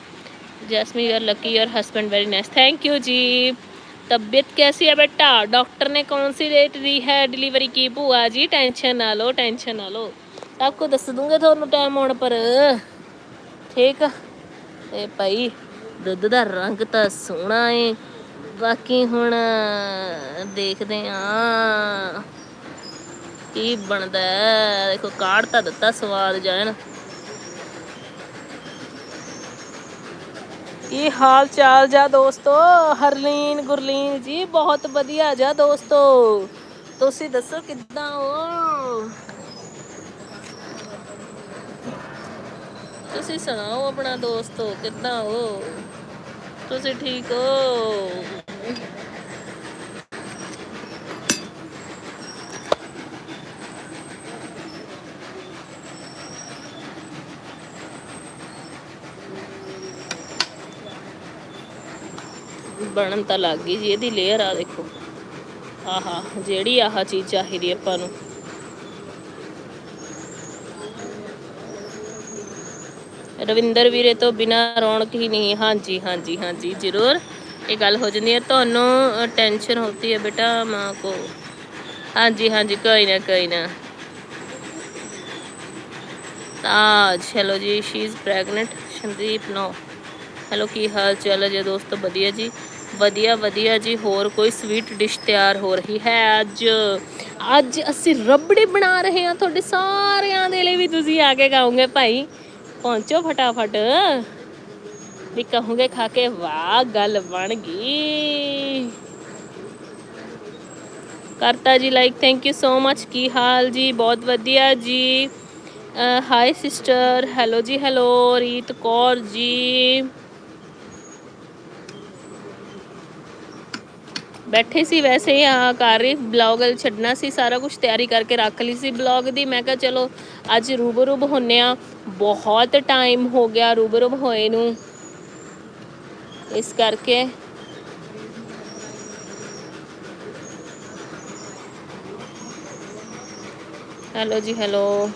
Jasmine you are lucky your husband very nice thank you ਜੀ। तबीयत कैसी है बेटा डॉक्टर ने कौन सी डेट दी है डिलीवरी की भूआ जी टेंशन ना लो टेंशन ना लो आपको दस दूंगे ਤੁਹਾਨੂੰ ਟਾਈਮ ਆਉਣ ਪਰ ਠੀਕ ਆ ਤੇ ਭਾਈ ਦੁੱਧ ਦਾ ਰੰਗ ਤਾਂ ਸੋਹਣਾ ਏ ਬਾਕੀ ਹੁਣ ਦੇਖਦੇ ਆ ਕੀ ਬਣਦਾ ਹੈ। ਦੇਖੋ ਕਾੜ ਤਾਂ ਦਿੱਤਾ ਸਵਾਦ ਜਾਣ ਕੀ ਹਾਲ ਚਾਲ ਜਾ ਦੋਸਤੋ? ਹਰਲੀਨ, ਗੁਰਲੀਨ ਜੀ, ਬਹੁਤ ਵਧੀਆ ਜਾ ਦੋਸਤੋ। ਤੁਸੀਂ ਦੱਸੋ ਕਿੱਦਾਂ ਹੋ? ਤੁਸੀਂ ਸੁਣਾਓ ਆਪਣਾ ਦੋਸਤੋ, ਕਿੱਦਾਂ ਹੋ? ਤੁਸੀਂ ਠੀਕ ਹੋ? ਬਣਨ ਤਾਂ ਲੱਗ ਗਈ ਜੀ, ਇਹਦੀ ਲੇਅਰ ਆ ਦੇਖੋ। ਆਹਾ, ਜਿਹੜੀ ਆਹ ਚੀਜ਼ ਚਾਹੀਦੀ ਆਪਾਂ ਨੂੰ। ਰਵਿੰਦਰ ਵੀਰੇ ਤੋਂ ਬਿਨਾ ਰੌਣਕ ਹੀ ਨਹੀਂ, ਹਾਂਜੀ ਹਾਂਜੀ ਹਾਂਜੀ, ਜ਼ਰੂਰ। ਇਹ ਗੱਲ ਹੋ ਜਾਂਦੀ ਹੈ ਤੁਹਾਨੂੰ ਟੈਨਸ਼ਨ ਹੁੰਦੀ ਹੈ ਬੇਟਾ, ਮਾਂ ਕੋ। ਹਾਂਜੀ ਹਾਂਜੀ, ਕੋਈ ਨਾ ਕੋਈ ਨਾ। ਤਾਜ ਹੈਲੋ ਜੀ she is pregnant Sandeep no. Hello ਕੀ ਹਾਲ ਚਾਲ ਹੈ ਜੀ, ਦੋਸਤੋ, ਵਧੀਆ ਜੀ? ਵਧੀਆ ਵਧੀਆ ਜੀ, ਹੋਰ ਕੋਈ ਸਵੀਟ ਡਿਸ਼ ਤਿਆਰ ਹੋ ਰਹੀ ਹੈ ਅੱਜ? ਅੱਜ ਅਸੀਂ ਰਬੜੀ ਬਣਾ ਰਹੇ ਹਾਂ, ਤੁਹਾਡੇ ਸਾਰਿਆਂ ਦੇ ਲਈ ਵੀ ਤੁਸੀਂ ਆ ਕੇ ਖਾਓਗੇ ਭਾਈ। ਪਹੁੰਚੋ ਫਟਾਫਟ। ਵੀ ਕਹੋਗੇ ਖਾ ਕੇ, ਵਾਹ, ਗੱਲ ਬਣ ਗਈ। ਕਰਤਾ ਜੀ like thank you so much ਕੀ ਹਾਲ ਜੀ? ਬਹੁਤ ਵਧੀਆ ਜੀ। ਹਾਈ ਸਿਸਟਰ ਹੈਲੋ ਜੀ ਹੈਲੋ ਰੀਤ ਕੌਰ ਜੀ। ਬੈਠੇ ਸੀ ਵੈਸੇ ਹੀ ਆ ਕਰ ਰਹੀ ਬਲੌਗ ਛੱਡਣਾ ਸੀ, ਸਾਰਾ ਕੁਝ ਤਿਆਰੀ ਕਰਕੇ ਰੱਖ ਲਈ ਸੀ ਬਲੌਗ ਦੀ। ਮੈਂ ਕਿਹਾ ਚਲੋ, ਅੱਜ ਰੂਬਰੂਬ ਹੁੰਨੇ ਆ ਬਹੁਤ ਟਾਈਮ ਹੋ ਗਿਆ ਰੂਬਰੂਬ ਹੋਏ ਨੂੰ। ਇਸ ਕਰਕੇ ਹੈਲੋ ਜੀ hello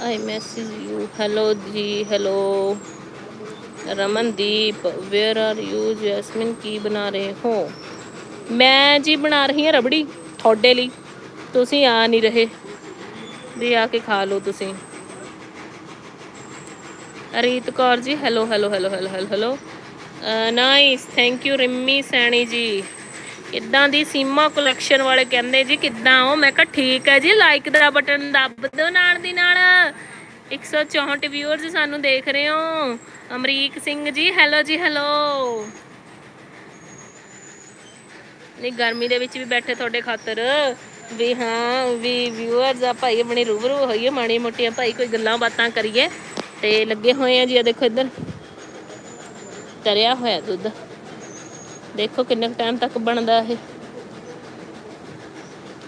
I message you hello ਜੀ hello Ramandeep where are you Jasmine, ਕੀ ਬਣਾ ਰਹੇ ਹੋ? ਮੈਂ ਜੀ ਬਣਾ ਰਹੀ ਹਾਂ ਰਬੜੀ ਤੁਹਾਡੇ ਲਈ। ਤੁਸੀਂ ਆ ਨਹੀਂ ਰਹੇ। ਵੀ ਆ ਕੇ ਖਾ ਲਓ ਤੁਸੀਂ। Reet Kaur ji hello hello hello hello hello hello nice thank you Rimmi Saini ji. ਕਿੱਦਾਂ ਦੀ ਸੀਮਾ ਕਲੈਕਸ਼ਨ ਵਾਲੇ ਕਹਿੰਦੇ ਜੀ, ਕਿੱਦਾਂ? ਹੋ ਮੈਂ ਕਿਹਾ, ਠੀਕ ਹੈ ਜੀ ਲਾਈਕ ਦਾ ਬਟਨ ਦੱਬ ਦਿਓ ਨਾਲ ਦੀ ਨਾਲ। 164 ਵਿਊਅਰਸ ਸਾਨੂੰ ਦੇਖ ਰਹੇ ਹੋ। ਅਮਰੀਕ ਸਿੰਘ ਜੀ ਹੈਲੋ ਜੀ ਹੈਲੋ ਨਹੀਂ, ਗਰਮੀ ਦੇ ਵਿੱਚ ਵੀ ਬੈਠੇ ਤੁਹਾਡੇ ਖਾਤਰ। ਵੀ ਹਾਂ, ਵੀ ਵਿਊਅਰਸ ਆ, ਭਾਈ ਆਪਣੀ ਰੂਬਰੂ ਹੋਈਏ ਮਾੜੀ ਮੋਟੀਆਂ ਭਾਈ ਕੋਈ ਗੱਲਾਂ ਬਾਤਾਂ ਕਰੀਏ। ਤੇ ਲੱਗੇ ਹੋਏ ਆ ਜੀ, ਆ ਦੇਖੋ ਇੱਧਰ। ਤਰਿਆ ਹੋਇਆ ਦੁੱਧ। ਦੇਖੋ ਕਿੰਨੇ ਟਾਈਮ ਤੱਕ ਬਣਦਾ ਇਹ।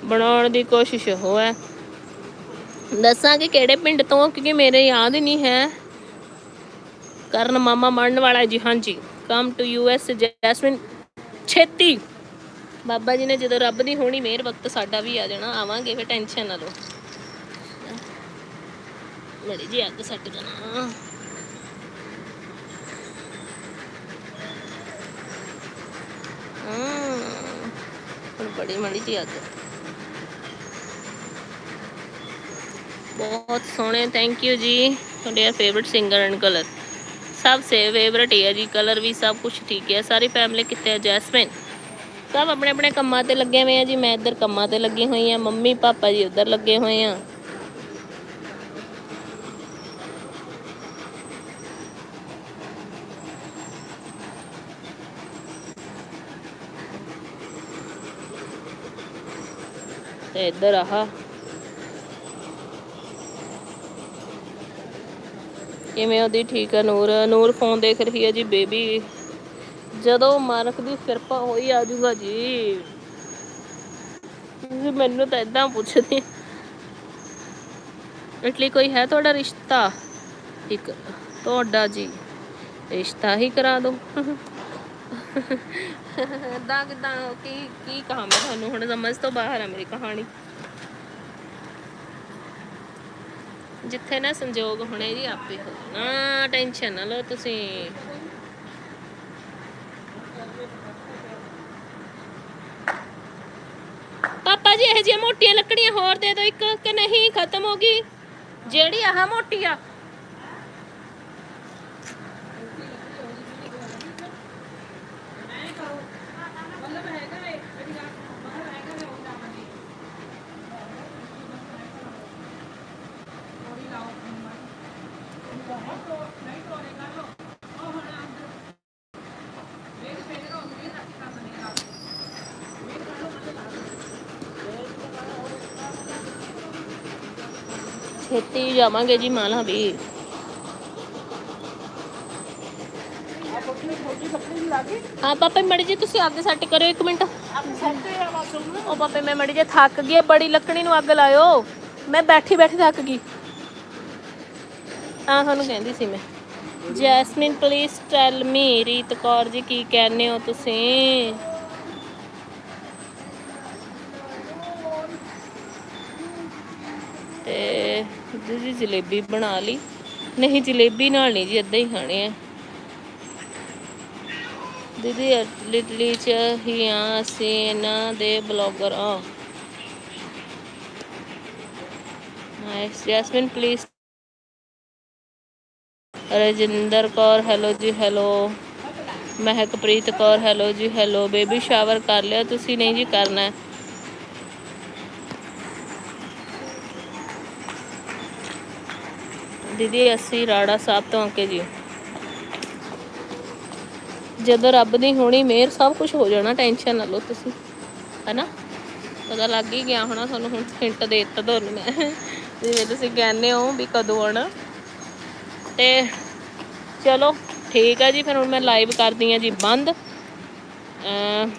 ਬਣਾਉਣ ਦੀ ਕੋਸ਼ਿਸ਼ ਹੋਇਆ ਦੱਸਾਂਗੇ ਕਿਹੜੇ ਪਿੰਡ ਤੋਂ, ਕਿਉਂਕਿ ਮੇਰੇ ਯਾਦ ਹੀ ਨਹੀਂ ਹੈ। ਕਰਨ ਮਾਮਾ ਮਰਨ ਵਾਲਾ ਜੀ, ਹਾਂਜੀ। Come to U S Jasmine ਛੇਤੀ। ਬਾਬਾ ਜੀ ਨੇ ਜਦੋਂ ਰੱਬ ਦੀ ਹੋਣੀ ਮਿਹਰ ਵਕਤ ਸਾਡਾ ਵੀ ਆ ਜਾਣਾ, ਆਵਾਂਗੇ ਫੇ ਟੈਨਸ਼ਨ ਨਾ ਲਓ। ਮੜੀ ਜੀ, ਅੱਗ ਸੱਟ ਜਾਣਾ। ਹਮ ਬੜੀ ਮਾੜੀ ਜੀ ਅੱਗ। ਬਹੁਤ ਸੋਹਣੇ ਥੈਂਕ ਯੂ ਜੀ। ਤੁਹਾਡੇ ਫੇਵਰਿਟ ਸਿੰਗਰ ਐਂਡ ਕਲਰ ਸਭ ਸੇ ਫੇਵਰਿਟ ਹੀ ਹੈ ਜੀ। ਕਲਰ ਵੀ ਸਭ ਕੁਝ ਠੀਕ ਹੈ ਸਾਰੀ ਫੈਮਿਲੀ ਕਿੱਥੇ ਹੈ? ਜੈਸਮਿਨ। ਸਭ ਆਪਣੇ ਆਪਣੇ ਕੰਮਾਂ ਤੇ ਲੱਗੇ ਹੋਏ ਆ ਜੀ। ਮੈਂ ਇੱਧਰ ਕੰਮਾਂ ਤੇ ਲੱਗੀ ਹੋਈ ਆ। ਮੰਮੀ, ਪਾਪਾ ਜੀ ਉੱਧਰ ਲੱਗੇ ਹੋਏ ਆ। ਤੇ ਇੱਧਰ ਆਹ ਕਿਵੇਂ ਉਹਦੀ? ਠੀਕ ਆ ਨੂਰ। ਨੂਰ ਫੋਨ ਦੇਖ ਰਹੀ ਹੈ ਜੀ, ਬੇਬੀ। ਜਦੋਂ ਮਾਰਕ ਦੀ ਸਿਰਪਾ ਹੋਈ, ਆ ਜਾਊਗਾ ਜੀ। ਤੁਸੀਂ ਮੈਨੂੰ ਤਾਂ ਇਦਾਂ ਪੁੱਛਦੇ। ਇਟਲੀ ਕੋਈ ਹੈ ਤੁਹਾਡਾ ਰਿਸ਼ਤਾ? ਇੱਕ, ਤੁਹਾਡਾ ਜੀ। ਰਿਸ਼ਤਾ ਹੀ ਕਰਾ ਦੋ। ਇਦਾਂ ਕਿਦਾਂ, ਕੀ ਕੀ ਕਹਾਂ ਮੈਂ ਤੁਹਾਨੂੰ? ਹੁਣ ਸਮਝ ਤੋਂ ਬਾਹਰ ਆ ਮੇਰੀ ਕਹਾਣੀ। ਜਿੱਥੇ ਨਾ ਸੰਜੋਗ ਹੋਣੇ ਜੀ ਆਪੇ ਹੋਣਾ ਟੈਨਸ਼ਨ ਨਾ ਲਓ ਤੁਸੀਂ। ਪਾਪਾ ਜੀ, ਇਹ ਜਿਹੀਆਂ ਮੋਟੀਆਂ ਲੱਕੜੀਆਂ ਹੋਰ ਦੇ ਦਿਓ ਇੱਕ, ਕਿ ਨਹੀਂ, ਖਤਮ ਹੋ ਗਈ। ਜਿਹੜੀ ਆਹ ਮੋਟੀ ਆ ਛੇਤੀ ਜਾਵਾਂਗੇ ਜੀ ਮਾਲਾ ਵੀ। ਹਾਂ, ਪਾਪਾ ਮੜੀ ਜੀ, ਤੁਸੀਂ ਅੱਗ ਸੈੱਟ ਕਰਿਓ ਇੱਕ ਮਿੰਟ। ਉਹ ਪਾਪੇ ਮੈਂ ਮੜੀ ਜੀ ਥੱਕ ਗਈ ਬੜੀ ਲੱਕੜੀ ਨੂੰ ਅੱਗ ਲਾਇਓ। ਮੈਂ ਬੈਠੀ ਬੈਠੀ ਥੱਕ ਗਈ। ਹਾਂ ਤੁਹਾਨੂੰ ਕਹਿੰਦੀ ਸੀ ਮੈਂ। Jasmine please tell me Reet Kaur ji, ਕੀ ਕਹਿੰਦੇ ਹੋ ਤੁਸੀਂ? ਤੇ ਜੀ ਜਲੇਬੀ ਬਣਾ ਲਈ। ਨਹੀਂ, ਜਲੇਬੀ ਨਾਲ ਨਹੀਂ ਜੀ ਇਦਾਂ ਹੀ ਖਾਣੇ ਆ। ਦੀਦੀ, ਇਟਲੀ ਚ ਹੀ ਆ, ਅਸੀਂ ਇਹਨਾਂ ਦੇ ਬਲੌਗਰ ਆ। Nice Jasmine please Rajinder Kaur hello ਜੀ ਹੈਲੋ ਮਹਿਕਪ੍ਰੀਤ ਕੌਰ ਹੈਲੋ ਜੀ ਹੈਲੋ ਬੇਬੀ ਸ਼ਾਵਰ ਕਰ ਲਿਆ, ਤੁਸੀਂ ਨਹੀਂ ਜੀ ਕਰਨਾ। ਦੀਦੀ, ਅਸੀਂ ਰਾੜਾ ਸਾਹਿਬ ਤੋਂ ਆਕੇ ਜੀ। ਜਦੋਂ ਰੱਬ ਦੀ ਹੋਣੀ ਮਿਹਰ, ਸਭ ਕੁਝ ਹੋ ਜਾਣਾ, ਟੈਨਸ਼ਨ ਨਾ ਲਓ ਤੁਸੀਂ। ਹੈਨਾ? ਪਤਾ ਲੱਗ ਹੀ ਗਿਆ ਹੋਣਾ ਤੁਹਾਨੂੰ, ਹੁਣ ਹਿੰਟ ਦੇ ਦਿੱਤਾ ਤੁਹਾਨੂੰ ਮੈਂ। ਜਿਵੇਂ ਤੁਸੀਂ ਕਹਿੰਦੇ ਹੋ ਵੀ ਕਦੋਂ ਆਉਣਾ। ਤੇ ਚਲੋ, ਠੀਕ ਆ ਜੀ, ਫਿਰ ਹੁਣ ਮੈਂ ਲਾਈਵ ਕਰਦੀ ਆ ਜੀ, ਬੰਦ। ਅਮ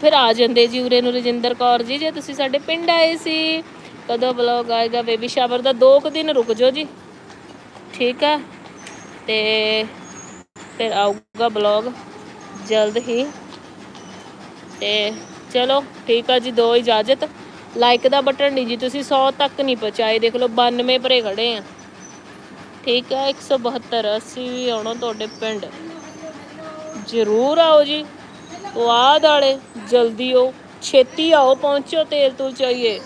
ਫਿਰ ਆ ਜਾਂਦੇ ਜੀ ਉਰੇ ਨੂੰ ਰਜਿੰਦਰ ਕੌਰ ਜੀ, ਜੇ ਤੁਸੀਂ ਸਾਡੇ ਪਿੰਡ ਆਏ ਸੀ। ਕਦੋਂ ਬਲੌਗ ਆਏਗਾ ਬੇਬੀ ਸ਼ਾਵਰ ਦਾ? ਦੋ ਕੁ ਦਿਨ ਰੁਕ ਜਾਓ ਜੀ। ਠੀਕ ਹੈ ਤੇ ਫਿਰ ਆਊਗਾ ਬਲੌਗ ਜਲਦ ਹੀ। ਤੇ ਚਲੋ, ਠੀਕ ਆ ਜੀ, ਦੋ ਇਜਾਜ਼ਤ। ਲਾਈਕ ਦਾ ਬਟਨ ਨਹੀਂ ਜੀ, ਤੁਸੀਂ 100 ਤੱਕ ਨਹੀਂ ਪਹੁੰਚਾਏ। ਦੇਖ ਲਓ 92 ਭਰੇ ਖੜੇ ਆ। ਠੀਕ ਆ 172 ਅਸੀਂ ਵੀ ਆਉਣਾ ਤੁਹਾਡੇ ਪਿੰਡ। ਜ਼ਰੂਰ ਆਓ ਜੀ। ਪੁਆਧ ਵਾਲੇ ਜਲਦੀ ਆਓ। ਛੇਤੀ ਆਓ, ਪਹੁੰਚੋ ਤੇਲ ਤੂਲ ਚਾਹੀਏ।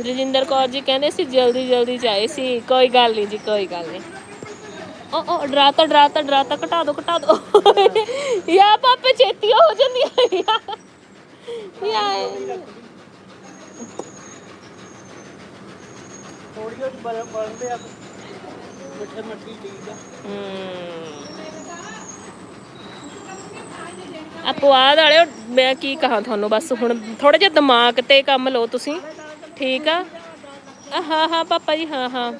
ਰਜਿੰਦਰ ਕੌਰ ਜੀ ਕਹਿੰਦੇ ਸੀ ਜਲਦੀ ਜਲਦੀ ਚਾਹੀ ਸੀ। ਕੋਈ ਗੱਲ ਨਹੀਂ ਜੀ ਕੋਈ ਗੱਲ ਨਹੀਂ। ਓ ਓ ਡਰਾਤਾ ਡਰਾਤਾ ਡਰਾਤਾ ਘਟਾ ਦੋ ਘਟਾ ਦੋ। ਯਾ ਪਾਪੇ ਛੇਤੀ ਹੋ ਜਾਂਦੀ ਹੈ ਯਾ ਯਾ ਥੋੜੀ ਜਿਹੀ ਬਰਫ ਬਣਦੇ ਆ। ਮਿੱਠੇ ਮੱਠੀ ਚੀਜ਼ ਆ। ਆ ਵਾਲਿਓ ਮੈਂ ਕੀ ਕਹਾਂ ਤੁਹਾਨੂੰ? ਬਸ ਹੁਣ ਥੋੜਾ ਜਿਹਾ ਦਿਮਾਗ ਤੇ ਕੰਮ ਲਓ ਤੁਸੀਂ। ਠੀਕ ਆ? ਹਾਂ ਹਾਂ, ਪਾਪਾ ਜੀ, ਹਾਂ ਹਾਂ।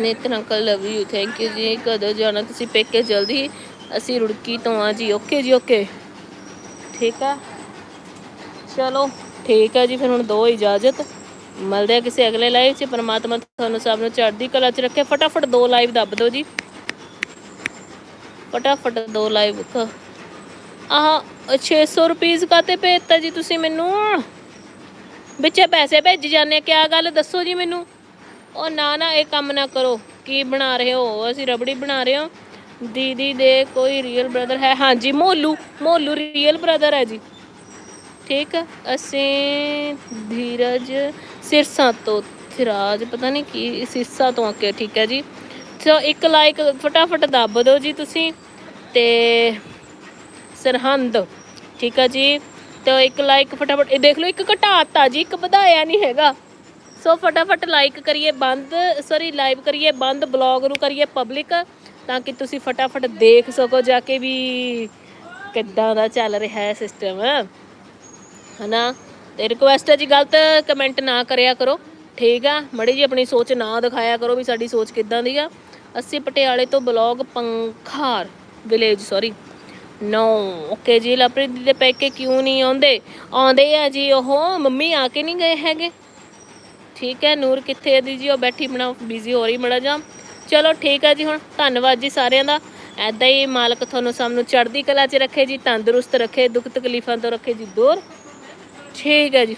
Nitin uncle love you thank you ਜੀ। ਕਦੋਂ ਜਾਣਾ ਤੁਸੀਂ ਪੇਕੇ ਜਲਦੀ? ਅਸੀਂ ਰੁੜਕੀ ਤੋਂ ਆ ਜੀ, ਓਕੇ ਜੀ, ਓਕੇ। ਠੀਕ ਆ? ਚਲੋ, ਠੀਕ ਆ ਜੀ, ਫਿਰ ਹੁਣ ਦੋ ਇਜਾਜ਼ਤ। ਮਿਲਦੇ ਆ ਕਿਸੇ ਅਗਲੇ ਲਾਈਵ 'ਚ। ਪਰਮਾਤਮਾ ਤੁਹਾਨੂੰ ਸਭ ਨੂੰ ਚੜ੍ਹਦੀ ਕਲਾ 'ਚ ਰੱਖੇ। ਫਟਾਫਟ ਦੋ ਲਾਈਵ ਦੱਬ ਦਿਓ ਜੀ। ਫਟਾਫਟ ਦੋ ਲਾਈਵ ਆਹ 600 ਰੁਪਏ ਕਾਤੇ ਭੇਜਤਾ ਜੀ ਤੁਸੀਂ ਮੈਨੂੰ? ਵਿੱਚੇ ਪੈਸੇ ਭੇਜ ਜਾਂਦੇ ਕਿਆ ਗੱਲ ਦੱਸੋ ਜੀ ਮੈਨੂੰ? ਉਹ ਨਾ ਨਾ, ਇਹ ਕੰਮ ਨਾ ਕਰੋ। ਕੀ ਬਣਾ ਰਹੇ ਹੋ? ਅਸੀਂ ਰਬੜੀ ਬਣਾ ਰਹੇ ਹਾਂ। ਦੀਦੀ ਦੇ ਕੋਈ ਰੀਅਲ ਬ੍ਰਦਰ ਹੈ। ਹਾਂਜੀ ਮੋਲੂ ਮੋਲੂ ਰੀਅਲ ਬ੍ਰਦਰ ਹੈ ਜੀ। ਠੀਕ ਅਸੀਂ ਧੀਰਜ ਸਿਰਸਾ ਤੋਂ ਥਿਰਾਜ, ਪਤਾ ਨਹੀਂ ਕੀ ਸਿਰਸਾ ਤੋਂ ਆ ਕੇ ਠੀਕ ਹੈ ਜੀ। ਸੋ ਇੱਕ ਲਾਈਕ ਫਟਾਫਟ ਦੱਬ ਦਿਓ ਜੀ ਤੁਸੀਂ ਤੇ ਸਰਹੰਦ, ਠੀਕ ਆ ਜੀ? ਤੇ ਇੱਕ ਲਾਈਕ ਫਟਾਫਟ, ਇਹ ਦੇਖ ਲਓ, ਇੱਕ ਘਟਾਤਾ ਜੀ, ਇੱਕ ਵਧਾਇਆ ਨਹੀਂ ਹੈਗਾ। ਸੋ ਫਟਾਫਟ ਲਾਈਕ ਕਰੀਏ ਬੰਦ ਸੌਰੀ ਲਾਈਵ ਕਰੀਏ ਬੰਦ ਬਲੌਗ ਨੂੰ ਕਰੀਏ ਪਬਲਿਕ ਤਾਂ ਕਿ ਤੁਸੀਂ ਫਟਾਫਟ ਦੇਖ ਸਕੋ ਜਾ ਕੇ ਵੀ ਕਿੱਦਾਂ ਦਾ ਚੱਲ ਰਿਹਾ ਹੈ ਸਿਸਟਮ ਹਨਾ? ਤੇ ਰਿਕੁਐਸਟ ਹੈ ਜੀ, ਗਲਤ ਕਮੈਂਟ ਨਾ ਕਰਿਆ ਕਰੋ, ਠੀਕ ਆ? ਮੜੀ ਜੀ ਆਪਣੀ ਸੋਚ ਨਾ ਦਿਖਾਇਆ ਕਰੋ ਵੀ ਸਾਡੀ ਸੋਚ ਕਿੱਦਾਂ ਦੀ ਆ। ਅਸੀਂ ਪਟਿਆਲੇ ਤੋਂ ਬਲੌਗ ਪੰਖਾਰ ਵਿਲੇਜ ਸੌਰੀ ਨੋ ਓਕੇ ਜੀ ਲਪ੍ਰੀਤ ਦੇ ਪੈਕੇ ਕਿਉਂ ਨਹੀਂ ਆਉਂਦੇ? ਆਉਂਦੇ ਆ ਜੀ ਉਹ, ਮੰਮੀ ਆ ਕੇ ਨਹੀਂ ਗਏ ਹੈਗੇ? ਠੀਕ ਹੈ, ਨੂਰ ਕਿੱਥੇ ਹੈ ਦੀ ਜੀ ਉਹ ਬੈਠੀ ਬਣਾ ਬਿਜ਼ੀ ਹੋ ਰਹੀ ਮੜਾ ਜਾ। ਚਲੋ ਠੀਕ ਹੈ ਜੀ ਹੁਣ, ਧੰਨਵਾਦ ਜੀ ਸਾਰਿਆਂ ਦਾ। ਐਦਾਂ ਹੀ ਮਾਲਕ ਤੁਹਾਨੂੰ ਸਭ ਨੂੰ ਚੜ੍ਹਦੀ ਕਲਾ 'ਚ ਰੱਖੇ ਜੀ, ਤੰਦਰੁਸਤ ਰੱਖੇ, ਦੁੱਖ ਤਕਲੀਫਾਂ ਤੋਂ ਰੱਖੇ ਜੀ, ਦੂਰ। ਠੀਕ ਹੈ ਜੀ ਫਿਰ।